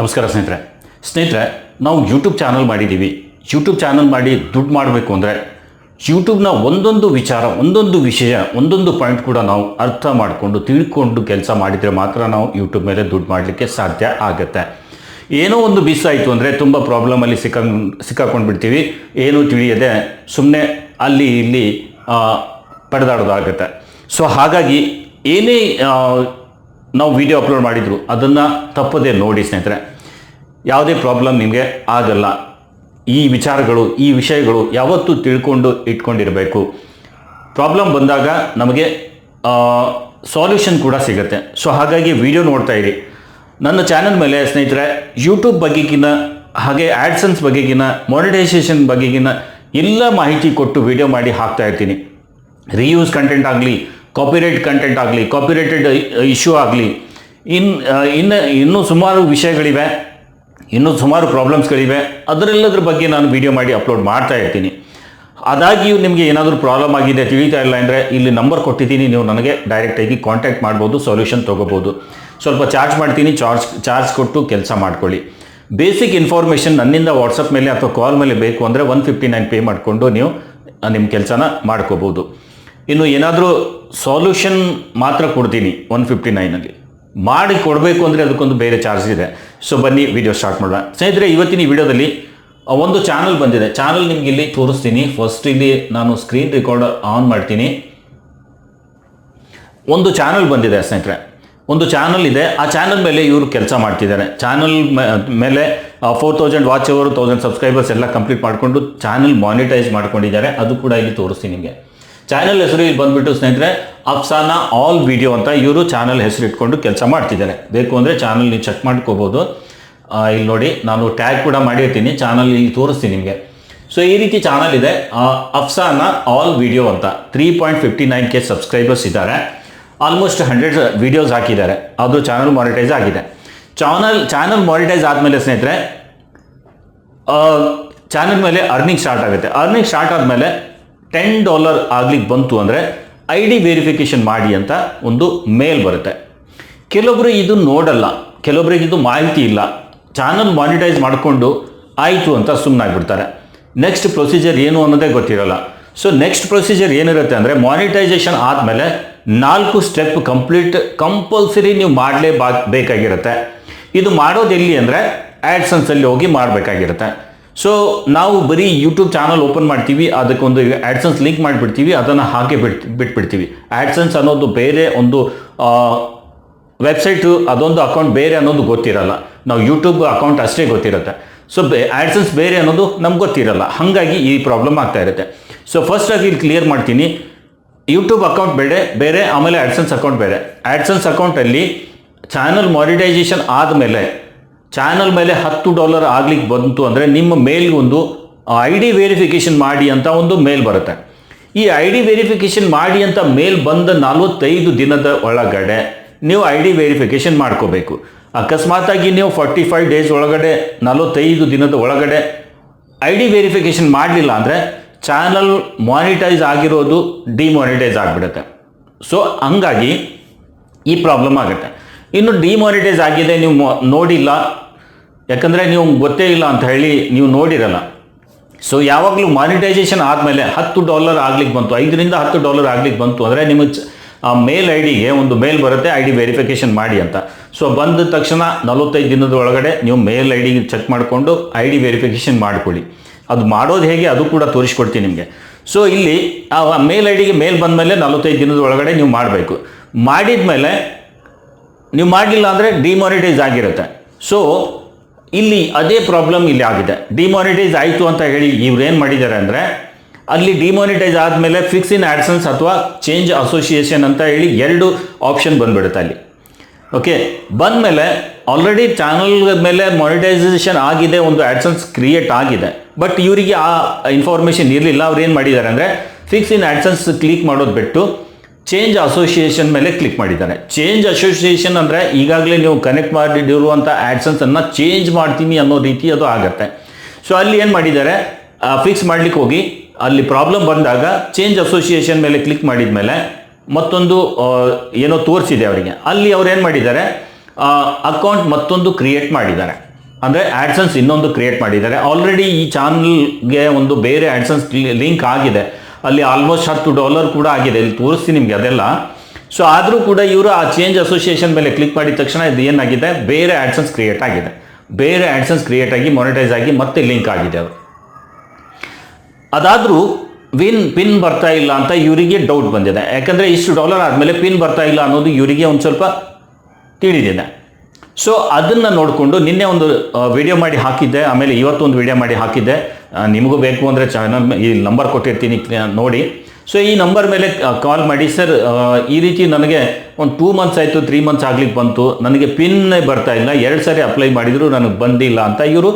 ನಮಸ್ಕಾರ ಸ್ನೇಹಿತರೆ. ಸ್ನೇಹಿತರೆ, ನಾವು ಯೂಟ್ಯೂಬ್ ಚಾನಲ್ ಮಾಡಿದ್ದೀವಿ ಯೂಟ್ಯೂಬ್ ಚಾನಲ್ ಮಾಡಿ ದುಡ್ಡು ಮಾಡಬೇಕು ಅಂದರೆ ಯೂಟ್ಯೂಬ್ನ ಒಂದೊಂದು ವಿಚಾರ, ಒಂದೊಂದು ವಿಷಯ, ಒಂದೊಂದು ಪಾಯಿಂಟ್ ಕೂಡ ನಾವು ಅರ್ಥ ಮಾಡಿಕೊಂಡು, ತಿಳ್ಕೊಂಡು ಕೆಲಸ ಮಾಡಿದರೆ ಮಾತ್ರ ನಾವು ಯೂಟ್ಯೂಬ್ ಮೇಲೆ ದುಡ್ಡು ಮಾಡಲಿಕ್ಕೆ ಸಾಧ್ಯ ಆಗುತ್ತೆ. ಏನೋ ಒಂದು ಮಿಸ್ ಆಯಿತು ಅಂದರೆ ತುಂಬ ಪ್ರಾಬ್ಲಮಲ್ಲಿ ಸಿಕ್ಕ ಸಿಕ್ಕಾಕೊಂಡು ಬಿಡ್ತೀವಿ ಏನೂ ತಿಳಿಯದೆ ಸುಮ್ಮನೆ ಅಲ್ಲಿ ಇಲ್ಲಿ ಪಡೆದಾಡೋದಾಗುತ್ತೆ. ಸೊ ಹಾಗಾಗಿ ಏನೇ ನಾವು ವಿಡಿಯೋ ಅಪ್ಲೋಡ್ ಮಾಡಿದ್ರು ಅದನ್ನು ತಪ್ಪದೇ ನೋಡಿ ಸ್ನೇಹಿತರೆ. ಯಾವುದೇ ಪ್ರಾಬ್ಲಮ್ ನಿಮಗೆ ಆಗಲ್ಲ. ಈ ವಿಚಾರಗಳು, ಈ ವಿಷಯಗಳು ಯಾವತ್ತೂ ತಿಳ್ಕೊಂಡು ಇಟ್ಕೊಂಡಿರಬೇಕು. ಪ್ರಾಬ್ಲಮ್ ಬಂದಾಗ ನಮಗೆ ಸಾಲ್ಯೂಷನ್ ಕೂಡ ಸಿಗುತ್ತೆ. ಸೊ ಹಾಗಾಗಿ ವಿಡಿಯೋ ನೋಡ್ತಾ ಇರಿ. ನನ್ನ ಚಾನಲ್ ಮೇಲೆ ಸ್ನೇಹಿತರೆ ಯೂಟ್ಯೂಬ್ ಬಗೆಗಿನ, ಹಾಗೆ ಆ್ಯಡ್ಸನ್ಸ್ ಬಗೆಗಿನ ಮಾನಿಟೈಸೇಷನ್ ಬಗೆಗಿನ ಎಲ್ಲ ಮಾಹಿತಿ ಕೊಟ್ಟು ವಿಡಿಯೋ ಮಾಡಿ ಹಾಕ್ತಾ ಇರ್ತೀನಿ. ರಿಯೂಸ್ ಕಂಟೆಂಟ್ ಆಗಲಿ ಕಾಪಿರೇಟ್ ಕಂಟೆಂಟ್ ಆಗಲಿ ಕಾಪಿರೇಟೆಡ್ ಇಶ್ಯೂ ಆಗಲಿ, ಇನ್ ಇನ್ನು, ಇನ್ನೂ ಸುಮಾರು ವಿಷಯಗಳಿವೆ. ಇನ್ನೂ ಸುಮಾರು ಪ್ರಾಬ್ಲಮ್ಸ್ಗಳಿವೆ ಅದರೆಲ್ಲದ್ರ ಬಗ್ಗೆ ನಾನು ವಿಡಿಯೋ ಮಾಡಿ ಅಪ್ಲೋಡ್ ಮಾಡ್ತಾ ಇರ್ತೀನಿ. ಅದಾಗಿಯೂ ನಿಮಗೆ ಏನಾದರೂ ಪ್ರಾಬ್ಲಮ್ ಆಗಿದೆ, ತಿಳಿತಾ ಇಲ್ಲ ಅಂದರೆ ಇಲ್ಲಿ ನಂಬರ್ ಕೊಟ್ಟಿದ್ದೀನಿ. ನೀವು ನನಗೆ ಡೈರೆಕ್ಟಾಗಿ ಕಾಂಟ್ಯಾಕ್ಟ್ ಮಾಡ್ಬೋದು ಸೊಲ್ಯೂಷನ್ ತೊಗೋಬೋದು. ಸ್ವಲ್ಪ ಚಾರ್ಜ್ ಮಾಡ್ತೀನಿ ಚಾರ್ಜ್ ಚಾರ್ಜ್ ಕೊಟ್ಟು ಕೆಲಸ ಮಾಡ್ಕೊಳ್ಳಿ. ಬೇಸಿಕ್ ಇನ್ಫಾರ್ಮೇಷನ್ ನನ್ನಿಂದ ವಾಟ್ಸಪ್ ಮೇಲೆ ಅಥವಾ ಕಾಲ್ ಮೇಲೆ ಬೇಕು ಅಂದರೆ ಒನ್ ಫಿಫ್ಟಿ ನೈನ್ ಪೇ ಮಾಡಿಕೊಂಡು ನೀವು ನಿಮ್ಮ ಕೆಲಸನ ಮಾಡ್ಕೋಬೋದು. ಇನ್ನು ಏನಾದರೂ ಸಾಲ್ಯೂಷನ್ ಮಾತ್ರ ಕೊಡ್ತೀನಿ ಒನ್ ಫಿಫ್ಟಿ ನೈನಲ್ಲಿ ಮಾಡಿ ಕೊಡಬೇಕು ಅಂದರೆ ಅದಕ್ಕೊಂದು ಬೇರೆ ಚಾರ್ಜ್ ಇದೆ. ಸೊ ಬನ್ನಿ ವಿಡಿಯೋ ಸ್ಟಾರ್ಟ್ ಮಾಡೋಣ. ಸ್ನೇಹಿತರೆ, ಇವತ್ತಿನ ಈ ವಿಡಿಯೋದಲ್ಲಿ ಒಂದು ಚಾನಲ್ ಬಂದಿದೆ. ಚಾನಲ್ ನಿಮ್ಗೆ ಇಲ್ಲಿ ತೋರಿಸ್ತೀನಿ. ಫಸ್ಟ್ ಇಲ್ಲಿ ನಾನು ಸ್ಕ್ರೀನ್ ರೆಕಾರ್ಡ್ ಆನ್ ಮಾಡ್ತೀನಿ. ಒಂದು ಚಾನಲ್ ಬಂದಿದೆ ಸ್ನೇಹಿತರೆ. ಒಂದು ಚಾನಲ್ ಇದೆ. ಆ ಚಾನಲ್ ಮೇಲೆ ಇವರು ಕೆಲಸ ಮಾಡ್ತಿದ್ದಾರೆ. ಚಾನಲ್ ಮೇಲೆ ಫೋರ್ ತೌಸಂಡ್ ವಾಚ್ ಅವರು ತೌಸಂಡ್ ಸಬ್ಸ್ಕ್ರೈಬರ್ಸ್ ಎಲ್ಲ ಕಂಪ್ಲೀಟ್ ಮಾಡಿಕೊಂಡು ಚಾನಲ್ ಮಾನಿಟೈಸ್ ಮಾಡ್ಕೊಂಡಿದ್ದಾರೆ. ಅದು ಕೂಡ ಇಲ್ಲಿ ತೋರಿಸ್ತೀನಿ ನಿಮಗೆ. ಚಾನಲ್ ಹೆಸರು ಇಲ್ಲಿ ಬಂದ್ಬಿಟ್ಟು ಸ್ನೇಹಿತರೆ ಅಫ್ಸಾನಾ ಆಲ್ ವಿಡಿಯೋ ಅಂತ ಇವರು ಚಾನಲ್ ಹೆಸರು ಇಟ್ಕೊಂಡು ಕೆಲಸ ಮಾಡ್ತಿದ್ದಾರೆ. ಬೇಕು ಅಂದರೆ ಚಾನಲ್ ನೀವು ಚೆಕ್ ಮಾಡ್ಕೋಬೋದು. ಇಲ್ಲಿ ನೋಡಿ, ನಾನು ಟ್ಯಾಗ್ ಕೂಡ ಮಾಡಿರ್ತೀನಿ ಚಾನಲ್ ಇಲ್ಲಿ ತೋರಿಸ್ತೀನಿ ನಿಮಗೆ. ಸೊ ಈ ರೀತಿ ಚಾನಲ್ ಇದೆ. ಅಫ್ಸಾನ ಆಲ್ ವಿಡಿಯೋ ಅಂತ. Three point fifty nine K subscribers ಇದ್ದಾರೆ. ಆಲ್ಮೋಸ್ಟ್ ಹಂಡ್ರೆಡ್ ವೀಡಿಯೋಸ್ ಹಾಕಿದ್ದಾರೆ. ಅದು ಚಾನಲ್ ಮಾನಿಟೈಸ್ ಆಗಿದೆ. ಚಾನಲ್ ಚಾನಲ್ ಮಾನಿಟೈಸ್ ಆದಮೇಲೆ ಸ್ನೇಹಿತರೆ ಚಾನಲ್ ಮೇಲೆ ಅರ್ನಿಂಗ್ ಸ್ಟಾರ್ಟ್ ಆಗುತ್ತೆ. ಅರ್ನಿಂಗ್ ಸ್ಟಾರ್ಟ್ ಆದಮೇಲೆ ಟೆನ್ ಡಾಲರ್ ಆಗ್ಲಿಕ್ಕೆ ಬಂತು ಅಂದರೆ ಐ ಡಿ ವೆರಿಫಿಕೇಷನ್ ಮಾಡಿ ಅಂತ ಒಂದು ಮೇಲ್ ಬರುತ್ತೆ. ಕೆಲವೊಬ್ಬರು ಇದು ನೋಡಲ್ಲ ಕೆಲವೊಬ್ಬರಿಗೆ ಇದು ಮಾಹಿತಿ ಇಲ್ಲ ಚಾನಲ್ ಮಾನಿಟೈಸ್ ಮಾಡಿಕೊಂಡು ಆಯಿತು ಅಂತ ಸುಮ್ಮನಾಗ್ಬಿಡ್ತಾರೆ ನೆಕ್ಸ್ಟ್ ಪ್ರೊಸೀಜರ್ ಏನು ಅನ್ನೋದೇ ಗೊತ್ತಿರಲ್ಲ. ಸೊ ನೆಕ್ಸ್ಟ್ ಪ್ರೊಸೀಜರ್ ಏನಿರುತ್ತೆ ಅಂದರೆ ಮಾನಿಟೈಸೇಷನ್ ಆದಮೇಲೆ ನಾಲ್ಕು ಸ್ಟೆಪ್ ಕಂಪ್ಲೀಟ್ ಕಂಪಲ್ಸರಿ ನೀವು ಮಾಡಲೇ ಬೇಕಾಗಿರುತ್ತೆ. ಇದು ಮಾಡೋದು ಎಲ್ಲಿ ಅಂದರೆ ಆ್ಯಡ್ಸನ್ಸಲ್ಲಿ ಹೋಗಿ ಮಾಡಬೇಕಾಗಿರುತ್ತೆ. ಸೊ ನಾವು ಬರೀ ಯೂಟ್ಯೂಬ್ ಚಾನಲ್ ಓಪನ್ ಮಾಡ್ತೀವಿ, ಅದಕ್ಕೊಂದು ಆ್ಯಡ್ಸನ್ಸ್ ಲಿಂಕ್ ಮಾಡಿಬಿಡ್ತೀವಿ, ಅದನ್ನು ಹಾಗೆ ಬಿಟ್ ಬಿಟ್ಬಿಡ್ತೀವಿ. ಆ್ಯಡ್ಸನ್ಸ್ ಅನ್ನೋದು ಬೇರೆ ಒಂದು ವೆಬ್ಸೈಟು ಅದೊಂದು ಅಕೌಂಟ್ ಬೇರೆ ಅನ್ನೋದು ಗೊತ್ತಿರಲ್ಲ. ನಾವು ಯೂಟ್ಯೂಬ್ ಅಕೌಂಟ್ ಅಷ್ಟೇ ಗೊತ್ತಿರುತ್ತೆ. ಸೊ ಬೇ ಆ್ಯಡ್ಸನ್ಸ್ ಬೇರೆ ಅನ್ನೋದು ನಮ್ಗೆ ಗೊತ್ತಿರಲ್ಲ. ಹಾಗಾಗಿ ಈ ಪ್ರಾಬ್ಲಮ್ ಆಗ್ತಾ ಇರುತ್ತೆ. ಸೊ ಫಸ್ಟ್ ಆಗಿ ಇಲ್ಲಿ ಕ್ಲಿಯರ್ ಮಾಡ್ತೀನಿ. ಯೂಟ್ಯೂಬ್ ಅಕೌಂಟ್ ಬೇರೆ ಬೇರೆ, ಆಮೇಲೆ ಆ್ಯಡ್ಸನ್ಸ್ ಅಕೌಂಟ್ ಬೇರೆ. ಆ್ಯಡ್ಸನ್ಸ್ ಅಕೌಂಟಲ್ಲಿ ಚಾನಲ್ ಮಾನಿಟೈಸೇಷನ್ ಆದಮೇಲೆ ಚಾನಲ್ ಮೇಲೆ ಹತ್ತು ಡಾಲರ್ ಆಗ್ಲಿಕ್ಕೆ ಬಂತು ಅಂದರೆ ನಿಮ್ಮ ಮೇಲ್ಗೆ ಒಂದು ಐ ಡಿ ವೆರಿಫಿಕೇಷನ್ ಮಾಡಿ ಅಂತ ಒಂದು ಮೇಲ್ ಬರುತ್ತೆ. ಈ ಐ ಡಿ ವೆರಿಫಿಕೇಷನ್ ಮಾಡಿ ಅಂತ ಮೇಲ್ ಬಂದ ನಲವತ್ತೈದು ದಿನದ ಒಳಗಡೆ ನೀವು ಐ ಡಿ ವೆರಿಫಿಕೇಷನ್ ಮಾಡ್ಕೋಬೇಕು. ಅಕಸ್ಮಾತಾಗಿ ನೀವು ಫಾರ್ಟಿ ಫೈವ್ ಡೇಸ್ ಒಳಗಡೆ, ನಲವತ್ತೈದು ದಿನದ ಒಳಗಡೆ ಐ ಡಿ ವೆರಿಫಿಕೇಷನ್ ಮಾಡಲಿಲ್ಲ ಅಂದರೆ ಚಾನಲ್ ಮಾನಿಟೈಸ್ ಆಗಿರೋದು ಡಿಮಾನಿಟೈಸ್ ಆಗಿಬಿಡುತ್ತೆ. ಸೊ ಹಂಗಾಗಿ ಈ ಪ್ರಾಬ್ಲಮ್ ಆಗುತ್ತೆ. ಇನ್ನು ಡಿಮಾನಿಟೈಸ್ ಆಗಿದೆ, ನೀವು ನೋಡಿಲ್ಲ. ಯಾಕಂದರೆ ನೀವು ಗೊತ್ತೇ ಇಲ್ಲ ಅಂತ ಹೇಳಿ ನೀವು ನೋಡಿರಲ್ಲ. ಸೊ ಯಾವಾಗಲೂ ಮಾನಿಟೈಸೇಷನ್ ಆದಮೇಲೆ ಹತ್ತು ಡಾಲರ್ ಆಗ್ಲಿಕ್ಕೆ ಬಂತು, ಐದರಿಂದ ಹತ್ತು ಡಾಲರ್ ಆಗ್ಲಿಕ್ಕೆ ಬಂತು ಅಂದರೆ ನಿಮ್ಮ ಆ ಮೇಲ್ ಐ ಡಿಗೆ ಒಂದು ಮೇಲ್ ಬರುತ್ತೆ, ಐ ಡಿ ವೆರಿಫಿಕೇಷನ್ ಮಾಡಿ ಅಂತ. ಸೊ ಬಂದ ತಕ್ಷಣ ನಲವತ್ತೈದು ದಿನದ ಒಳಗಡೆ ನೀವು ಮೇಲ್ ಐ ಡಿ ಚೆಕ್ ಮಾಡಿಕೊಂಡು ಐ ಡಿ ವೆರಿಫಿಕೇಷನ್ ಮಾಡಿಕೊಳ್ಳಿ. ಅದು ಮಾಡೋದು ಹೇಗೆ ಅದು ಕೂಡ ತೋರಿಸ್ಕೊಡ್ತೀನಿ ನಿಮಗೆ. ಸೊ ಇಲ್ಲಿ ಆ ಮೇಲ್ ಐ ಡಿಗೆ ಮೇಲ್ ಬಂದಮೇಲೆ ನಲವತ್ತೈದು ದಿನದ ಒಳಗಡೆ ನೀವು ಮಾಡಬೇಕು. ಮಾಡಿದ ಮೇಲೆ ನೀವು ಮಾಡಲಿಲ್ಲ ಅಂದರೆ ಡಿಮಾನಿಟೈಸ್ ಆಗಿರುತ್ತೆ. ಸೊ ಇಲ್ಲಿ ಅದೇ ಪ್ರಾಬ್ಲಮ್ ಇಲ್ಲಿ ಆಗಿದೆ. ಡಿಮಾನಿಟೈಸ್ ಆಯಿತು ಅಂತ ಹೇಳಿ ಇವ್ರೇನು ಮಾಡಿದ್ದಾರೆ ಅಂದರೆ, ಅಲ್ಲಿ ಡಿಮಾನಿಟೈಸ್ ಆದಮೇಲೆ ಫಿಕ್ಸ್ ಇನ್ ಆ್ಯಡ್ಸನ್ಸ್ ಅಥವಾ ಚೇಂಜ್ ಅಸೋಸಿಯೇಷನ್ ಅಂತ ಹೇಳಿ ಎರಡು ಆಪ್ಷನ್ ಬಂದ್ಬಿಡುತ್ತೆ ಅಲ್ಲಿ. ಓಕೆ ಬಂದಮೇಲೆ ಆಲ್ರೆಡಿ ಚಾನಲ್ ಮೇಲೆ ಮಾನಿಟೈಸೇಷನ್ ಆಗಿದೆ, ಒಂದು ಆ್ಯಡ್ಸನ್ಸ್ ಕ್ರಿಯೇಟ್ ಆಗಿದೆ. ಬಟ್ ಇವರಿಗೆ ಆ ಇನ್ಫಾರ್ಮೇಷನ್ ಇರಲಿಲ್ಲ. ಅವ್ರು ಏನು ಮಾಡಿದ್ದಾರೆ ಅಂದರೆ ಫಿಕ್ಸ್ ಇನ್ ಆ್ಯಡ್ಸನ್ಸ್ ಕ್ಲಿಕ್ ಮಾಡೋದು ಬಿಟ್ಟು ಚೇಂಜ್ ಅಸೋಸಿಯೇಷನ್ ಮೇಲೆ ಕ್ಲಿಕ್ ಮಾಡಿದ್ದಾನೆ. ಚೇಂಜ್ ಅಸೋಸಿಯೇಷನ್ ಅಂದರೆ ಈಗಾಗಲೇ ನೀವು ಕನೆಕ್ಟ್ ಮಾಡಿರುವಂಥ ಆ್ಯಡ್ಸನ್ಸನ್ನು ಚೇಂಜ್ ಮಾಡ್ತೀನಿ ಅನ್ನೋ ರೀತಿ ಅದು ಆಗುತ್ತೆ. ಸೊ ಅಲ್ಲಿ ಏನು ಮಾಡಿದ್ದಾರೆ? ಫಿಕ್ಸ್ ಮಾಡ್ಲಿಕ್ಕೆ ಹೋಗಿ. ಅಲ್ಲಿ ಪ್ರಾಬ್ಲಮ್ ಬಂದಾಗ ಚೇಂಜ್ ಅಸೋಸಿಯೇಷನ್ ಮೇಲೆ ಕ್ಲಿಕ್ ಮಾಡಿದ ಮೇಲೆ ಮತ್ತೊಂದು ಏನೋ ತೋರಿಸಿದೆ ಅವರಿಗೆ. ಅಲ್ಲಿ ಅವ್ರು ಏನು ಮಾಡಿದ್ದಾರೆ? ಅಕೌಂಟ್ ಮತ್ತೊಂದು ಕ್ರಿಯೇಟ್ ಮಾಡಿದ್ದಾರೆ. ಅಂದರೆ ಆ್ಯಡ್ಸನ್ಸ್ ಇನ್ನೊಂದು ಕ್ರಿಯೇಟ್ ಮಾಡಿದ್ದಾರೆ. ಆಲ್ರೆಡಿ ಈ ಚಾನಲ್ಗೆ ಒಂದು ಬೇರೆ ಆ್ಯಡ್ಸನ್ಸ್ ಲಿಂಕ್ ಆಗಿದೆ. ಅಲ್ಲಿ ಆಲ್ಮೋಸ್ಟ್ ಹತ್ತು ಡಾಲರ್ ಕೂಡ ಆಗಿದೆ. ಇಲ್ಲಿ ತೋರಿಸ್ತೀನಿ ನಿಮಗೆ ಅದೆಲ್ಲ. ಸೊ ಆದರೂ ಕೂಡ ಇವರು ಆ ಚೇಂಜ್ ಅಸೋಸಿಯೇಷನ್ ಮೇಲೆ ಕ್ಲಿಕ್ ಮಾಡಿದ ತಕ್ಷಣ ಇದು ಏನಾಗಿದೆ? ಬೇರೆ ಆ್ಯಡ್ಸನ್ಸ್ ಕ್ರಿಯೇಟ್ ಆಗಿದೆ. ಬೇರೆ ಆ್ಯಡ್ಸನ್ಸ್ ಕ್ರಿಯೇಟ್ ಆಗಿ ಮೊನಿಟೈಸ್ ಆಗಿ ಮತ್ತೆ ಲಿಂಕ್ ಆಗಿದೆ ಅವರು ಅದಾದರೂ ವಿನ್ ಪಿನ್ ಬರ್ತಾ ಇಲ್ಲ ಅಂತ ಇವರಿಗೆ ಡೌಟ್ ಬಂದಿದೆ. ಯಾಕಂದರೆ ಇಷ್ಟು ಡಾಲರ್ ಆದಮೇಲೆ ಪಿನ್ ಬರ್ತಾ ಇಲ್ಲ ಅನ್ನೋದು ಇವರಿಗೆ ಒಂದು ಸ್ವಲ್ಪ ತಿಳಿದಿದೆ. ಸೊ ಅದನ್ನು ನೋಡಿಕೊಂಡು ನಿನ್ನೆ ಒಂದು ವಿಡಿಯೋ ಮಾಡಿ ಹಾಕಿದ್ದೆ. ಆಮೇಲೆ ಇವತ್ತೊಂದು ವಿಡಿಯೋ ಮಾಡಿ ಹಾಕಿದ್ದೆ. ನಿಮಗೂ ಬೇಕು ಅಂದರೆ ಚಾನಲ್ ಈ ನಂಬರ್ ಕೊಟ್ಟಿರ್ತೀನಿ ನೋಡಿ. ಸೊ ಈ ನಂಬರ್ ಮೇಲೆ ಕಾಲ್ ಮಾಡಿ ಸರ್ ಈ ರೀತಿ ನನಗೆ ಒಂದು ಟೂ ಮಂತ್ಸ್ ಆಯಿತು ತ್ರೀ ಮಂತ್ಸ್ ಆಗ್ಲಿಕ್ಕೆ ಬಂತು. ನನಗೆ ಪಿನ್ನೇ ಬರ್ತಾ ಇಲ್ಲ. ಎರಡು ಸಾರಿ ಅಪ್ಲೈ ಮಾಡಿದರೂ, ನನಗೆ ಬಂದಿಲ್ಲ ಅಂತ ಇವರು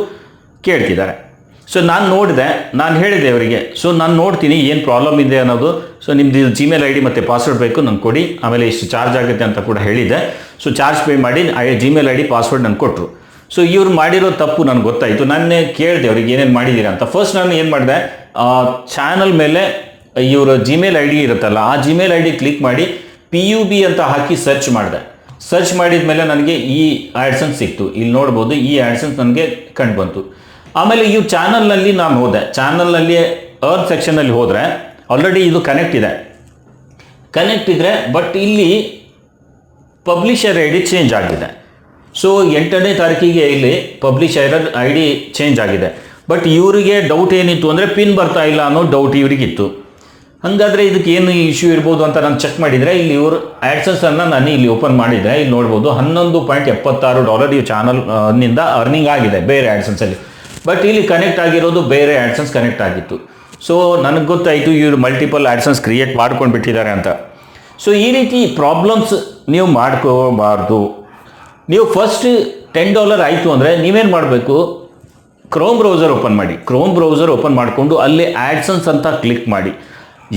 ಕೇಳ್ತಿದ್ದಾರೆ. ಸೊ ನಾನು ನೋಡಿದೆ, ನಾನು ಹೇಳಿದೆ ಅವರಿಗೆ. ಸೊ ನಾನು ನೋಡ್ತೀನಿ, ಏನು ಪ್ರಾಬ್ಲಮ್ ಇದೆ ಅನ್ನೋದು. ಸೊ ನಿಮ್ಮದು ಜಿಮೇಲ್ ಐ ಡಿ ಮತ್ತು ಪಾಸ್ವರ್ಡ್ ಬೇಕು, ನಂಗೆ ಕೊಡಿ. ಆಮೇಲೆ ಇಷ್ಟು ಚಾರ್ಜ್ ಆಗುತ್ತೆ ಅಂತ ಕೂಡ ಹೇಳಿದೆ. ಸೊ ಚಾರ್ಜ್ ಪೇ ಮಾಡಿ ಜಿಮೇಲ್ ಐ ಡಿ ಪಾಸ್ವರ್ಡ್ ನನಗೆ ಕೊಟ್ಟರು ಸೊ ಇವ್ರು ಮಾಡಿರೋ ತಪ್ಪು ನನಗೆ ಗೊತ್ತಾಯಿತು. ನಾನೇ ಕೇಳಿದೆ ಅವ್ರಿಗೆ ಏನೇನು ಮಾಡಿದ್ದೀರಾ ಅಂತ. ಫಸ್ಟ್ ನಾನು ಏನು ಮಾಡಿದೆ ಚಾನಲ್ ಮೇಲೆ ಇವರ ಜಿಮೇಲ್ ಐ ಡಿ ಇರುತ್ತಲ್ಲ, ಆ ಜಿಮೇಲ್ ಐ ಡಿ ಕ್ಲಿಕ್ ಮಾಡಿ ಪಿ ಯು ಬಿ ಅಂತ ಹಾಕಿ ಸರ್ಚ್ ಮಾಡಿದೆ. ಸರ್ಚ್ ಮಾಡಿದ ಮೇಲೆ ನನಗೆ ಈ ಆ್ಯಡ್ಸನ್ಸ್ ಸಿಕ್ತು. ಇಲ್ಲಿ ನೋಡ್ಬೋದು, ಈ ಆ್ಯಡ್ಸನ್ಸ್ ನನಗೆ ಕಂಡು ಬಂತು. ಆಮೇಲೆ ಈ ಚಾನಲ್ನಲ್ಲಿ ನಾನು ಹೋದೆ. ಚಾನಲ್ನಲ್ಲಿ ಅರ್ನ್ ಸೆಕ್ಷನಲ್ಲಿ ಹೋದರೆ ಆಲ್ರೆಡಿ ಇದು ಕನೆಕ್ಟ್ ಇದೆ. ಕನೆಕ್ಟ್ ಇದ್ರೆ ಬಟ್ ಇಲ್ಲಿ ಪಬ್ಲಿಷರ್ ಐ ಡಿ ಚೇಂಜ್ ಆಗಿದೆ. ಸೊ ಎಂಟನೇ ತಾರೀಕಿಗೆ ಇಲ್ಲಿ publish publisher I D change ಆಗಿದೆ. ಬಟ್ ಇವರಿಗೆ ಡೌಟ್ ಏನಿತ್ತು ಅಂದರೆ ಪಿನ್ ಬರ್ತಾ ಇಲ್ಲ ಅನ್ನೋ ಡೌಟ್ ಇವರಿಗಿತ್ತು. ಹಾಗಾದರೆ ಇದಕ್ಕೆ ಏನು ಇಶ್ಯೂ ಇರ್ಬೋದು ಅಂತ ನಾನು ಚೆಕ್ ಮಾಡಿದರೆ ಇಲ್ಲಿ ಇವರು ಆ್ಯಡ್ಸನ್ಸನ್ನು ನಾನು ಇಲ್ಲಿ ಓಪನ್ ಮಾಡಿದರೆ ಇಲ್ಲಿ ನೋಡ್ಬೋದು ಹನ್ನೊಂದು ಪಾಯಿಂಟ್ ಎಪ್ಪತ್ತಾರು ಡಾಲರ್ ಈ ಚಾನಲ್ನಿಂದ ಅರ್ನಿಂಗ್ ಆಗಿದೆ ಬೇರೆ ಆ್ಯಡ್ಸನ್ಸಲ್ಲಿ ಬಟ್ ಇಲ್ಲಿ ಕನೆಕ್ಟ್ ಆಗಿರೋದು ಬೇರೆ ಆ್ಯಡ್ಸನ್ಸ್ ಕನೆಕ್ಟ್ ಆಗಿತ್ತು. ಸೊ ನನಗೆ ಗೊತ್ತಾಯಿತು ಇವರು ಮಲ್ಟಿಪಲ್ ಆ್ಯಡ್ಸನ್ಸ್ ಕ್ರಿಯೇಟ್ ಮಾಡ್ಕೊಂಡು ಬಿಟ್ಟಿದ್ದಾರೆ ಅಂತ. ಸೊ ಈ ರೀತಿ ಪ್ರಾಬ್ಲಮ್ಸ್ ನೀವು ಮಾಡ್ಕೋಬಾರ್ದು. ನೀವು ಫಸ್ಟ್ ಟೆನ್ ಡಾಲರ್ ಆಯಿತು ಅಂದರೆ ನೀವೇನು ಮಾಡಬೇಕು? ಕ್ರೋಮ್ ಬ್ರೌಸರ್ ಓಪನ್ ಮಾಡಿ. ಕ್ರೋಮ್ ಬ್ರೌಸರ್ ಓಪನ್ ಮಾಡಿಕೊಂಡು ಅಲ್ಲಿ ಆ್ಯಡ್ಸನ್ಸ್ ಅಂತ ಕ್ಲಿಕ್ ಮಾಡಿ.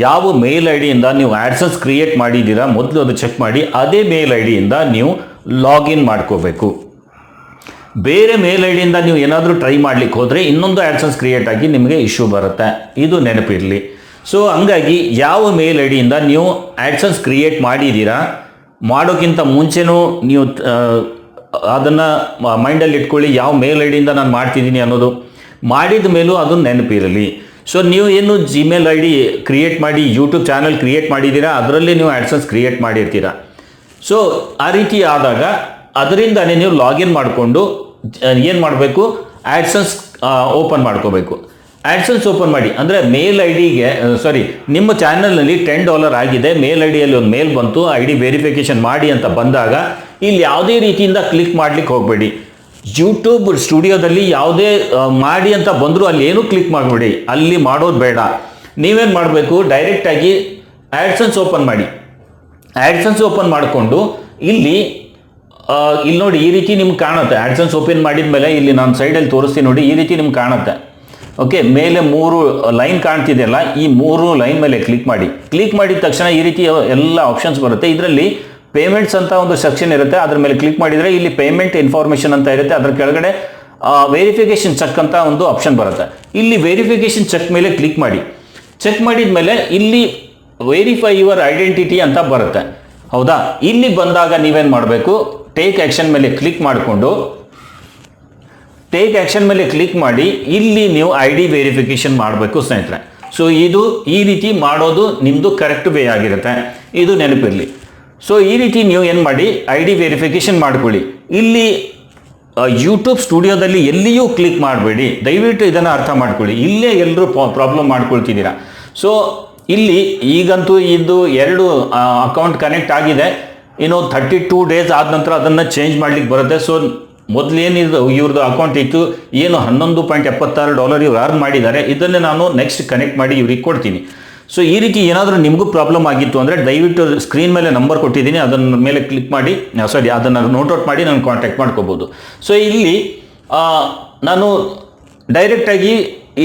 ಯಾವ ಮೇಲ್ ಐ ಡಿಯಿಂದ ನೀವು ಆ್ಯಡ್ಸನ್ಸ್ ಕ್ರಿಯೇಟ್ ಮಾಡಿದ್ದೀರಾ, ಮೊದಲು ಅದು ಚೆಕ್ ಮಾಡಿ. ಅದೇ ಮೇಲ್ ಐ ಡಿಯಿಂದ ನೀವು ಲಾಗಿನ್ ಮಾಡ್ಕೋಬೇಕು. ಬೇರೆ ಮೇಲ್ ಐ ಡಿಯಿಂದ ನೀವು ಏನಾದರೂ ಟ್ರೈ ಮಾಡ್ಲಿಕ್ಕೆ ಹೋದರೆ ಇನ್ನೊಂದು ಆ್ಯಡ್ಸನ್ಸ್ ಕ್ರಿಯೇಟ್ ಆಗಿ ನಿಮಗೆ ಇಶ್ಯೂ ಬರುತ್ತೆ. ಇದು ನೆನಪಿರಲಿ. ಸೊ ಹಂಗಾಗಿ ಯಾವ ಮೇಲ್ ಐ ಡಿಯಿಂದ ನೀವು ಆ್ಯಡ್ಸನ್ಸ್ ಕ್ರಿಯೇಟ್ ಮಾಡಿದ್ದೀರಾ, ಮಾಡೋಕ್ಕಿಂತ ಮುಂಚೆನೂ ನೀವು ಅದನ್ನು ಮೈಂಡಲ್ಲಿ ಇಟ್ಕೊಳ್ಳಿ, ಯಾವ ಮೇಲ್ ಐ ಡಿಯಿಂದ ನಾನು ಮಾಡ್ತಿದ್ದೀನಿ ಅನ್ನೋದು. ಮಾಡಿದ ಮೇಲೂ ಅದು ನೆನಪಿರಲಿ. ಸೊ ನೀವು ಏನು ಜಿಮೇಲ್ ಐ ಡಿ ಕ್ರಿಯೇಟ್ ಮಾಡಿ ಯೂಟ್ಯೂಬ್ ಚಾನಲ್ ಕ್ರಿಯೇಟ್ ಮಾಡಿದ್ದೀರಾ, ಅದರಲ್ಲಿ ನೀವು ಆ್ಯಡ್ಸನ್ಸ್ ಕ್ರಿಯೇಟ್ ಮಾಡಿರ್ತೀರಾ. ಸೊ ಆ ರೀತಿ ಆದಾಗ ಅದರಿಂದನೇ ನೀವು ಲಾಗಿನ್ ಮಾಡಿಕೊಂಡು, ಏನು ಮಾಡಬೇಕು? ಆ್ಯಡ್ಸನ್ಸ್ ಓಪನ್ ಮಾಡ್ಕೋಬೇಕು. ಆ್ಯಡ್ಸನ್ಸ್ ಓಪನ್ ಮಾಡಿ. ಅಂದರೆ ಮೇಲ್ ಐ ಡಿಗೆ ಸಾರಿ ನಿಮ್ಮ ಚಾನಲ್ನಲ್ಲಿ ಟೆನ್ ಡಾಲರ್ ಆಗಿದೆ, ಮೇಲ್ ಐ ಡಿಯಲ್ಲಿ ಒಂದು ಮೇಲ್ ಬಂತು ಐ ಡಿ ವೆರಿಫಿಕೇಷನ್ ಮಾಡಿ ಅಂತ ಬಂದಾಗ ಇಲ್ಲಿ ಯಾವುದೇ ರೀತಿಯಿಂದ ಕ್ಲಿಕ್ ಮಾಡ್ಲಿಕ್ಕೆ ಹೋಗಬೇಡಿ. ಯೂಟ್ಯೂಬ್ ಸ್ಟುಡಿಯೋದಲ್ಲಿ ಯಾವುದೇ ಮಾಡಿ ಅಂತ ಬಂದರೂ ಅಲ್ಲಿ ಏನೂ ಕ್ಲಿಕ್ ಮಾಡಬೇಡಿ. ಅಲ್ಲಿ ಮಾಡೋದು ಬೇಡ. ನೀವೇನು ಮಾಡಬೇಕು? ಡೈರೆಕ್ಟಾಗಿ ಆ್ಯಡ್ಸನ್ಸ್ ಓಪನ್ ಮಾಡಿ. ಆ್ಯಡ್ಸನ್ಸ್ ಓಪನ್ ಮಾಡಿಕೊಂಡು ಇಲ್ಲಿ ಇಲ್ಲಿ ನೋಡಿ ಈ ರೀತಿ ನಿಮ್ಗೆ ಕಾಣುತ್ತೆ. ಆ್ಯಡ್ಸನ್ಸ್ ಓಪನ್ ಮಾಡಿದ ಮೇಲೆ ಇಲ್ಲಿ ನಾನು ಸೈಡಲ್ಲಿ ತೋರಿಸ್ತೀನಿ ನೋಡಿ, ಈ ರೀತಿ ನಿಮ್ಗೆ ಕಾಣುತ್ತೆ. ಓಕೆ ಮೇಲೆ ಮೂರು ಲೈನ್ ಕಾಣ್ತಿದೆಯಲ್ಲ, ಈ ಮೂರು ಲೈನ್ ಮೇಲೆ ಕ್ಲಿಕ್ ಮಾಡಿ. ಕ್ಲಿಕ್ ಮಾಡಿದ ತಕ್ಷಣ ಈ ರೀತಿ ಎಲ್ಲ ಆಪ್ಷನ್ಸ್ ಬರುತ್ತೆ. ಇದರಲ್ಲಿ ಪೇಮೆಂಟ್ಸ್ ಅಂತ ಒಂದು ಸೆಕ್ಷನ್ ಇರುತ್ತೆ. ಅದ್ರ ಮೇಲೆ ಕ್ಲಿಕ್ ಮಾಡಿದರೆ ಇಲ್ಲಿ ಪೇಮೆಂಟ್ ಇನ್ಫಾರ್ಮೇಷನ್ ಅಂತ ಇರುತ್ತೆ. ಅದ್ರ ಕೆಳಗಡೆ ವೆರಿಫಿಕೇಶನ್ ಚೆಕ್ ಅಂತ ಒಂದು ಆಪ್ಷನ್ ಬರುತ್ತೆ. ಇಲ್ಲಿ ವೆರಿಫಿಕೇಶನ್ ಚೆಕ್ ಮೇಲೆ ಕ್ಲಿಕ್ ಮಾಡಿ. ಚೆಕ್ ಮಾಡಿದ ಮೇಲೆ ಇಲ್ಲಿ ವೆರಿಫೈ ಯುವರ್ ಐಡೆಂಟಿಟಿ ಅಂತ ಬರುತ್ತೆ. ಹೌದಾ? ಇಲ್ಲಿ ಬಂದಾಗ ನೀವೇನು ಮಾಡಬೇಕು? ಟೇಕ್ ಆ್ಯಕ್ಷನ್ ಮೇಲೆ ಕ್ಲಿಕ್ ಮಾಡಿಕೊಂಡು ಟೇಕ್ ಆ್ಯಕ್ಷನ್ ಮೇಲೆ ಕ್ಲಿಕ್ ಮಾಡಿ, ಇಲ್ಲಿ ನೀವು ಐ ಡಿ ವೆರಿಫಿಕೇಷನ್ ಮಾಡಬೇಕು ಸ್ನೇಹಿತರೆ. ಸೊ ಇದು ಈ ರೀತಿ ಮಾಡೋದು ನಿಮ್ಮದು ಕರೆಕ್ಟ್ ವೇ ಆಗಿರುತ್ತೆ. ಇದು ನೆನಪಿರಲಿ. ಸೊ ಈ ರೀತಿ ನೀವು ಏನು ಮಾಡಿ ಐ ಡಿ ವೆರಿಫಿಕೇಷನ್ ಮಾಡ್ಕೊಳ್ಳಿ. ಇಲ್ಲಿ ಯೂಟ್ಯೂಬ್ ಸ್ಟುಡಿಯೋದಲ್ಲಿ ಎಲ್ಲಿಯೂ ಕ್ಲಿಕ್ ಮಾಡಬೇಡಿ. ದಯವಿಟ್ಟು ಇದನ್ನು ಅರ್ಥ ಮಾಡ್ಕೊಳ್ಳಿ. ಇಲ್ಲೇ ಎಲ್ಲರೂ ಪ್ರಾಬ್ಲಮ್ ಮಾಡ್ಕೊಳ್ತಿದ್ದೀರಾ. ಸೊ ಇಲ್ಲಿ ಈಗಂತೂ ಇದು ಎರಡು ಅಕೌಂಟ್ ಕನೆಕ್ಟ್ ಆಗಿದೆ. ಇನ್ನು ಥರ್ಟಿ ಟೂ ಡೇಸ್ ಆದ ನಂತರ ಅದನ್ನು ಚೇಂಜ್ ಮಾಡ್ಲಿಕ್ಕೆ ಬರುತ್ತೆ. ಸೊ ಮೊದಲೇನಿದು ಇವ್ರದ್ದು ಅಕೌಂಟ್ ಇತ್ತು, ಏನು ಹನ್ನೊಂದು ಪಾಯಿಂಟ್ ಎಪ್ಪತ್ತಾರು ಡಾಲರ್ ಇವ್ರು ಅರ್ನ್ ಮಾಡಿದ್ದಾರೆ, ಇದನ್ನೇ ನಾನು ನೆಕ್ಸ್ಟ್ ಕನೆಕ್ಟ್ ಮಾಡಿ ಇವ್ರಿಗೆ ಕೊಡ್ತೀನಿ. ಸೊ ಈ ರೀತಿ ಏನಾದರೂ ನಿಮಗೂ ಪ್ರಾಬ್ಲಮ್ ಆಗಿತ್ತು ಅಂದರೆ ದಯವಿಟ್ಟು ಸ್ಕ್ರೀನ್ ಮೇಲೆ ನಂಬರ್ ಕೊಟ್ಟಿದ್ದೀನಿ, ಅದನ್ನ ಮೇಲೆ ಕ್ಲಿಕ್ ಮಾಡಿ ಸಾರಿ ಅದನ್ನು ನೋಟ್ ಔಟ್ ಮಾಡಿ ನಾನು ಕಾಂಟ್ಯಾಕ್ಟ್ ಮಾಡ್ಕೋಬೋದು. ಸೊ ಇಲ್ಲಿ ನಾನು ಡೈರೆಕ್ಟಾಗಿ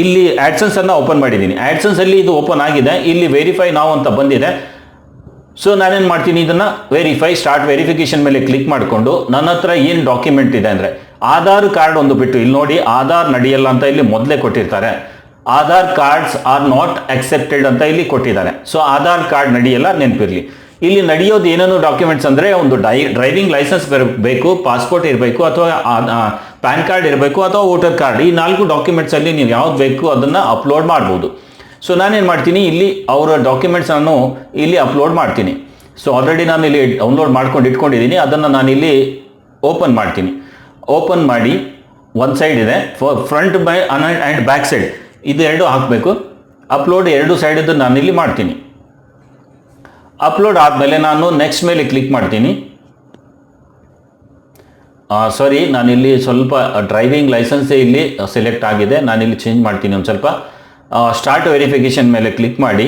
ಇಲ್ಲಿ ಆ್ಯಡ್ಸನ್ಸನ್ನು ಓಪನ್ ಮಾಡಿದ್ದೀನಿ. ಆ್ಯಡ್ಸನ್ಸಲ್ಲಿ ಇದು ಓಪನ್ ಆಗಿದೆ, ಇಲ್ಲಿ ವೆರಿಫೈ ನಾವು ಅಂತ ಬಂದಿದೆ. ಸೊ ನಾನೇನು ಮಾಡ್ತೀನಿ ಇದನ್ನು ವೆರಿಫೈ ಸ್ಟಾರ್ಟ್ ವೆರಿಫಿಕೇಷನ್ ಮೇಲೆ ಕ್ಲಿಕ್ ಮಾಡಿಕೊಂಡು ನನ್ನ ಹತ್ರ ಏನು ಡಾಕ್ಯುಮೆಂಟ್ ಇದೆ ಅಂದರೆ ಆಧಾರ್ ಕಾರ್ಡ್ ಒಂದು ಬಿಟ್ಟು ಇಲ್ಲಿ ನೋಡಿ, ಆಧಾರ್ ನಡೆಯಲ್ಲ ಅಂತ ಇಲ್ಲಿ ಮೊದಲೇ ಕೊಟ್ಟಿರ್ತಾರೆ. Aadhaar cards are not accepted ಅಂತ ಇಲ್ಲಿ ಕೊಟ್ಟಿದ್ದಾರೆ. ಸೊ ಆಧಾರ್ ಕಾರ್ಡ್ ನಡೆಯಲ್ಲ, ನೆನಪಿರಲಿ. ಇಲ್ಲಿ ನಡೆಯೋದು ಏನೇನು ಡಾಕ್ಯುಮೆಂಟ್ಸ್ ಅಂದರೆ ಒಂದು ಡೈ ಡ್ರೈವಿಂಗ್ ಲೈಸೆನ್ಸ್ ಬರಬೇಕು ಪಾಸ್ಪೋರ್ಟ್ ಇರಬೇಕು, ಅಥವಾ ಪ್ಯಾನ್ ಕಾರ್ಡ್ ಇರಬೇಕು, ಅಥವಾ ವೋಟರ್ ಕಾರ್ಡ್ ಈ ನಾಲ್ಕು ಡಾಕ್ಯುಮೆಂಟ್ಸಲ್ಲಿ ನೀವು ಯಾವ್ದು ಬೇಕು ಅದನ್ನು ಅಪ್ಲೋಡ್ ಮಾಡ್ಬೋದು. ಸೊ ನಾನೇನು ಮಾಡ್ತೀನಿ, ಇಲ್ಲಿ ಅವರ ಡಾಕ್ಯುಮೆಂಟ್ಸ್ ನಾನು ಇಲ್ಲಿ ಅಪ್ಲೋಡ್ ಮಾಡ್ತೀನಿ. ಸೊ ಆಲ್ರೆಡಿ ನಾನು ಇಲ್ಲಿ ಡೌನ್ಲೋಡ್ ಮಾಡ್ಕೊಂಡು ಇಟ್ಕೊಂಡಿದ್ದೀನಿ. ಅದನ್ನು ನಾನು ಇಲ್ಲಿ ಓಪನ್ ಮಾಡ್ತೀನಿ. ಓಪನ್ ಮಾಡಿ ಒಂದು ಸೈಡ್ ಇದೆ. Front by and back side ಇದು ಎರಡು ಹಾಕಬೇಕು. ಅಪ್ಲೋಡ್ ಎರಡು ಸೈಡದ್ದು ನಾನು ಇಲ್ಲಿ ಮಾಡ್ತೀನಿ. ಅಪ್ಲೋಡ್ ಆದಮೇಲೆ ನಾನು ನೆಕ್ಸ್ಟ್ ಮೇಲೆ ಕ್ಲಿಕ್ ಮಾಡ್ತೀನಿ. ಸಾರಿ ನಾನಿಲ್ಲಿ ಸ್ವಲ್ಪ ಡ್ರೈವಿಂಗ್ ಲೈಸೆನ್ಸೇ ಇಲ್ಲಿ ಸೆಲೆಕ್ಟ್ ಆಗಿದೆ. ನಾನಿಲ್ಲಿ ಚೇಂಜ್ ಮಾಡ್ತೀನಿ ಒಂದು ಸ್ವಲ್ಪ. ಸ್ಟಾರ್ಟ್ ವೆರಿಫಿಕೇಷನ್ ಮೇಲೆ ಕ್ಲಿಕ್ ಮಾಡಿ.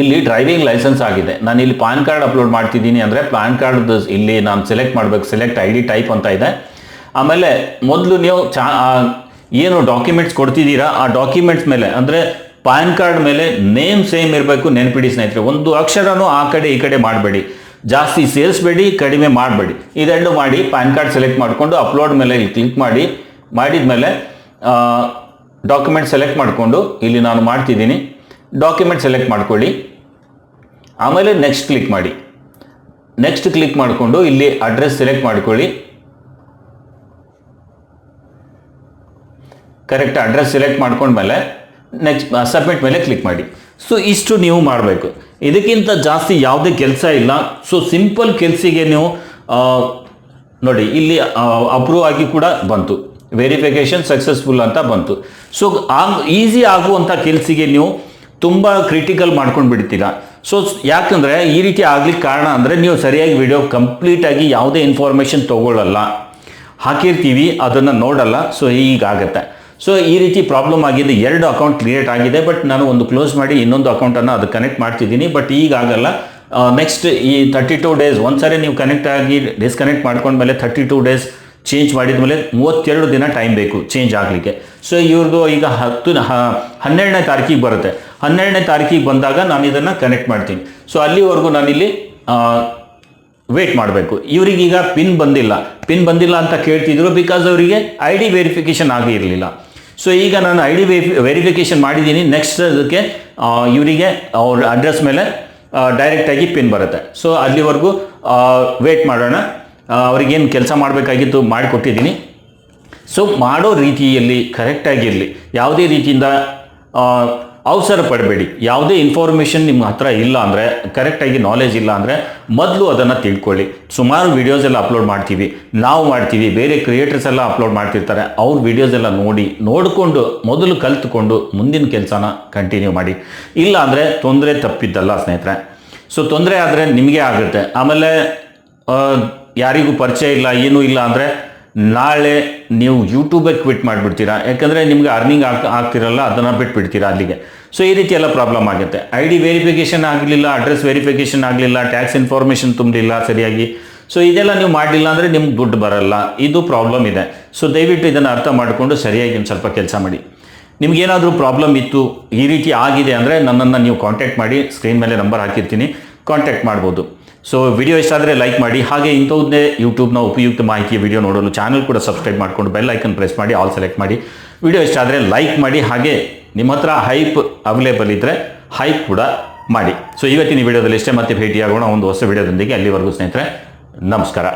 ಇಲ್ಲಿ ಡ್ರೈವಿಂಗ್ ಲೈಸೆನ್ಸ್ ಆಗಿದೆ. ನಾನು ಇಲ್ಲಿ ಪ್ಯಾನ್ ಕಾರ್ಡ್ ಅಪ್ಲೋಡ್ ಮಾಡ್ತಿದ್ದೀನಿ ಅಂದರೆ ಪ್ಯಾನ್ ಕಾರ್ಡ್ ಇಲ್ಲಿ ನಾನು ಸೆಲೆಕ್ಟ್ ಮಾಡಬೇಕು. ಸೆಲೆಕ್ಟ್ ಐ ಡಿ ಟೈಪ್ ಅಂತ ಇದೆ. ಆಮೇಲೆ ಮೊದಲು ನೀವು ಏನು ಡಾಕ್ಯುಮೆಂಟ್ಸ್ ಕೊಡ್ತಿದ್ದೀರಾ? ಆ ಡಾಕ್ಯುಮೆಂಟ್ಸ್ ಮೇಲೆ, ಅಂದರೆ ಪ್ಯಾನ್ ಕಾರ್ಡ್ ಮೇಲೆ ನೇಮ್ ಸೇಮ್ ಇರಬೇಕು. ನೆನ್ಪಿಡಿ ಸ್ನೇಹಿತರೆ. ಒಂದು ಅಕ್ಷರನೂ ಆ ಕಡೆ ಈ ಕಡೆ ಮಾಡಬೇಡಿ. ಜಾಸ್ತಿ ಸೇರಿಸ್ಬೇಡಿ ಕಡಿಮೆ ಮಾಡಬೇಡಿ. ಇದೆರಡು ಮಾಡಿ ಪ್ಯಾನ್ ಕಾರ್ಡ್ ಸೆಲೆಕ್ಟ್ ಮಾಡಿಕೊಂಡು ಅಪ್ಲೋಡ್ ಮೇಲೆ ಇಲ್ಲಿ ಕ್ಲಿಕ್ ಮಾಡಿ. ಮಾಡಿದ ಮೇಲೆ ಡಾಕ್ಯುಮೆಂಟ್ ಸೆಲೆಕ್ಟ್ ಮಾಡಿಕೊಂಡು ಇಲ್ಲಿ ನಾನು ಮಾಡ್ತಿದ್ದೀನಿ. ಡಾಕ್ಯುಮೆಂಟ್ ಸೆಲೆಕ್ಟ್ ಮಾಡ್ಕೊಳ್ಳಿ. ಆಮೇಲೆ ನೆಕ್ಸ್ಟ್ ಕ್ಲಿಕ್ ಮಾಡಿ. ನೆಕ್ಸ್ಟ್ ಕ್ಲಿಕ್ ಮಾಡಿಕೊಂಡು ಇಲ್ಲಿ ಅಡ್ರೆಸ್ ಸೆಲೆಕ್ಟ್ ಮಾಡಿಕೊಳ್ಳಿ. ಕರೆಕ್ಟ್ ಅಡ್ರೆಸ್ ಸೆಲೆಕ್ಟ್ ಮಾಡ್ಕೊಂಡ್ಮೇಲೆ ನೆಕ್ಸ್ಟ್ ಸಬ್ಮಿಟ್ ಮೇಲೆ ಕ್ಲಿಕ್ ಮಾಡಿ. ಸೊ ಇಷ್ಟು ನೀವು ಮಾಡಬೇಕು. ಇದಕ್ಕಿಂತ ಜಾಸ್ತಿ ಯಾವುದೇ ಕೆಲಸ ಇಲ್ಲ. ಸೊ ಸಿಂಪಲ್ ಕೆಲಸಿಗೆ ನೀವು ನೋಡಿ, ಇಲ್ಲಿ ಅಪ್ರೂವ್ ಆಗಿ ಕೂಡ ಬಂತು. ವೆರಿಫಿಕೇಷನ್ ಸಕ್ಸಸ್ಫುಲ್ ಅಂತ ಬಂತು. ಸೊ ಆಗ ಈಸಿ ಆಗುವಂಥ ಕೆಲಸಿಗೆ ನೀವು ತುಂಬ ಕ್ರಿಟಿಕಲ್ ಮಾಡ್ಕೊಂಡು ಬಿಡ್ತೀರಾ ಸೊ ಯಾಕಂದರೆ ಈ ರೀತಿ ಆಗ್ಲಿಕ್ಕೆ ಕಾರಣ ಅಂದರೆ ನೀವು ಸರಿಯಾಗಿ ವಿಡಿಯೋ ಕಂಪ್ಲೀಟಾಗಿ ಯಾವುದೇ ಇನ್ಫಾರ್ಮೇಷನ್ ತೊಗೊಳ್ಳಲ್ಲ. ಹಾಕಿರ್ತೀವಿ, ಅದನ್ನು ನೋಡಲ್ಲ. ಸೊ ಹೀಗಾಗತ್ತೆ. ಸೊ ಈ ರೀತಿ ಪ್ರಾಬ್ಲಮ್ ಆಗಿದೆ. ಎರಡು ಅಕೌಂಟ್ ಕ್ರಿಯೇಟ್ ಆಗಿದೆ ಬಟ್ ನಾನು ಒಂದು ಕ್ಲೋಸ್ ಮಾಡಿ ಇನ್ನೊಂದು ಅಕೌಂಟನ್ನು ಅದು ಕನೆಕ್ಟ್ ಮಾಡ್ತಿದ್ದೀನಿ. ಬಟ್ ಈಗ ಆಗಲ್ಲ. ನೆಕ್ಸ್ಟ್ ಈ ತರ್ಟಿ ಟೂ ಡೇಸ್ ಒಂದ್ಸರಿ ನೀವು ಕನೆಕ್ಟ್ ಆಗಿ ಡಿಸ್ಕನೆಕ್ಟ್ ಮಾಡ್ಕೊಂಡ್ಮೇಲೆ ಥರ್ಟಿ ಟೂ ಡೇಸ್ ಚೇಂಜ್ ಮಾಡಿದ ಮೇಲೆ ಮೂವತ್ತೆರಡು ದಿನ ಟೈಮ್ ಬೇಕು ಚೇಂಜ್ ಆಗಲಿಕ್ಕೆ. ಸೊ ಇವ್ರದ್ದು ಈಗ ಹತ್ತು ಹನ್ನೆರಡನೇ ತಾರೀಕಿಗೆ ಬರುತ್ತೆ. ಹನ್ನೆರಡನೇ ತಾರೀಕಿಗೆ ಬಂದಾಗ ನಾನು ಇದನ್ನು ಕನೆಕ್ಟ್ ಮಾಡ್ತೀನಿ. ಸೊ ಅಲ್ಲಿವರೆಗೂ ನಾನಿಲ್ಲಿ ವೇಟ್ ಮಾಡಬೇಕು. ಇವರಿಗೀಗ ಪಿನ್ ಬಂದಿಲ್ಲ. ಪಿನ್ ಬಂದಿಲ್ಲ ಅಂತ ಕೇಳ್ತಿದ್ರು ಬಿಕಾಸ್ ಅವರಿಗೆ ಐ ಡಿ ವೆರಿಫಿಕೇಷನ್ ಆಗಿರಲಿಲ್ಲ ಸೊ ಈಗ ನಾನು ಐ ಡಿ ವೆರಿಫಿಕೇಷನ್ ಮಾಡಿದ್ದೀನಿ. ನೆಕ್ಸ್ಟ್ ಅದಕ್ಕೆ ಇವರಿಗೆ ಅವ್ರ ಅಡ್ರೆಸ್ ಮೇಲೆ ಡೈರೆಕ್ಟಾಗಿ ಪಿನ್ ಬರುತ್ತೆ. ಸೊ ಅಲ್ಲಿವರೆಗೂ ವೇಟ್ ಮಾಡೋಣ. ಅವ್ರಿಗೇನು ಕೆಲಸ ಮಾಡಬೇಕಾಗಿತ್ತು ಮಾಡಿಕೊಟ್ಟಿದ್ದೀನಿ. ಸೊ ಮಾಡೋ ರೀತಿಯಲ್ಲಿ ಕರೆಕ್ಟಾಗಿರಲಿ ಯಾವುದೇ ರೀತಿಯಿಂದ ಅವಸರ ಪಡಬೇಡಿ. ಯಾವುದೇ ಇನ್ಫಾರ್ಮೇಷನ್ ನಿಮ್ಮ ಹತ್ರ ಇಲ್ಲ ಅಂದರೆ ಕರೆಕ್ಟಾಗಿ ನಾಲೆಜ್ ಇಲ್ಲ ಅಂದರೆ, ಮೊದಲು ಅದನ್ನು ತಿಳ್ಕೊಳ್ಳಿ. ಸುಮಾರು ವಿಡಿಯೋಸ್ ಎಲ್ಲ ಅಪ್ಲೋಡ್ ಮಾಡ್ತೀವಿ. ನಾವು ಮಾಡ್ತೀವಿ. ಬೇರೆ ಕ್ರಿಯೇಟರ್ಸ್ ಎಲ್ಲ ಅಪ್ಲೋಡ್ ಮಾಡ್ತಿರ್ತಾರೆ. ಅವ್ರ ವಿಡಿಯೋಸ್ ಎಲ್ಲ ನೋಡಿ, ನೋಡಿಕೊಂಡು, ಮೊದಲು ಕಲ್ತ್ಕೊಂಡು, ಮುಂದಿನ ಕೆಲಸನ ಕಂಟಿನ್ಯೂ ಮಾಡಿ. ಇಲ್ಲ ಅಂದರೆ ತೊಂದರೆ ತಪ್ಪಿದ್ದಲ್ಲ ಸ್ನೇಹಿತರೆ. ಸೊ ತೊಂದರೆ ಆದರೆ ನಿಮಗೆ ಆಗುತ್ತೆ. ಆಮೇಲೆ ಯಾರಿಗೂ ಪರಿಚಯ ಇಲ್ಲ, ಏನೂ ಇಲ್ಲ ಅಂದರೆ ನಾಳೆ ನೀವು ಯೂಟ್ಯೂಬೇ ಕ್ವಿಟ್ ಮಾಡಿಬಿಡ್ತೀರಾ? ಯಾಕಂದರೆ ನಿಮಗೆ ಅರ್ನಿಂಗ್ ಆಗ್, ಆಗ್ತಿರಲ್ಲ, ಅದನ್ನು ಬಿಟ್ಬಿಡ್ತೀರಾ ಅಲ್ಲಿಗೆ. ಸೊ ಈ ರೀತಿ ಎಲ್ಲ ಪ್ರಾಬ್ಲಮ್ ಆಗುತ್ತೆ. ಐ ಡಿ ವೆರಿಫಿಕೇಷನ್ ಆಗಲಿಲ್ಲ ಅಡ್ರೆಸ್ ವೆರಿಫಿಕೇಷನ್ ಆಗಲಿಲ್ಲ ಟ್ಯಾಕ್ಸ್ ಇನ್ಫಾರ್ಮೇಷನ್ ತುಂಬಲಿಲ್ಲ ಸರಿಯಾಗಿ. ಸೊ ಇದೆಲ್ಲ ನೀವು ಮಾಡಲಿಲ್ಲ ಅಂದರೆ ನಿಮ್ಗೆ ದುಡ್ಡು ಬರಲ್ಲ. ಇದು ಪ್ರಾಬ್ಲಮ್ ಇದೆ. ಸೊ ದಯವಿಟ್ಟು ಇದನ್ನು ಅರ್ಥ ಮಾಡಿಕೊಂಡು ಸರಿಯಾಗಿ ಒಂದು ಸ್ವಲ್ಪ ಕೆಲಸ ಮಾಡಿ. ನಿಮಗೇನಾದರೂ ಪ್ರಾಬ್ಲಮ್ ಇತ್ತು, ಈ ರೀತಿ ಆಗಿದೆ ಅಂದರೆ ನನ್ನನ್ನು ನೀವು ಕಾಂಟ್ಯಾಕ್ಟ್ ಮಾಡಿ ಸ್ಕ್ರೀನ್ ಮೇಲೆ ನಂಬರ್ ಹಾಕಿರ್ತೀನಿ. ಕಾಂಟ್ಯಾಕ್ಟ್ ಮಾಡ್ಬೋದು. ಸೊ ವಿಡಿಯೋ ಇಷ್ಟ ಆದರೆ ಲೈಕ್ ಮಾಡಿ. ಹಾಗೆ ಇಂಥವನ್ನೇ ಯೂಟ್ಯೂಬ್ನ ಉಪಯುಕ್ತ ಮಾಹಿತಿಯ ವಿಡಿಯೋ ನೋಡಲು ಚಾನಲ್ ಕೂಡ ಸಬ್ಸ್ಕ್ರೈಬ್ ಮಾಡಿಕೊಂಡು ಬೆಲ್ ಐಕನ್ ಪ್ರೆಸ್ ಮಾಡಿ ಆಲ್ ಸೆಲೆಕ್ಟ್ ಮಾಡಿ. ವಿಡಿಯೋ ಇಷ್ಟ ಆದರೆ ಲೈಕ್ ಮಾಡಿ. ಹಾಗೆ ನಿಮ್ಮ ಹತ್ರ ಹೈಪ್ ಅವೈಲೇಬಲ್ ಇದ್ದರೆ ಹೈಪ್ ಕೂಡ ಮಾಡಿ. ಸೊ ಇವತ್ತಿನ ವಿಡಿಯೋದಲ್ಲಿ ಇಷ್ಟೇ. ಮತ್ತೆ ಭೇಟಿಯಾಗೋಣ ಒಂದು ಹೊಸ ವಿಡಿಯೋದೊಂದಿಗೆ. ಅಲ್ಲಿವರೆಗೂ ಸ್ನೇಹಿತರೆ, ನಮಸ್ಕಾರ.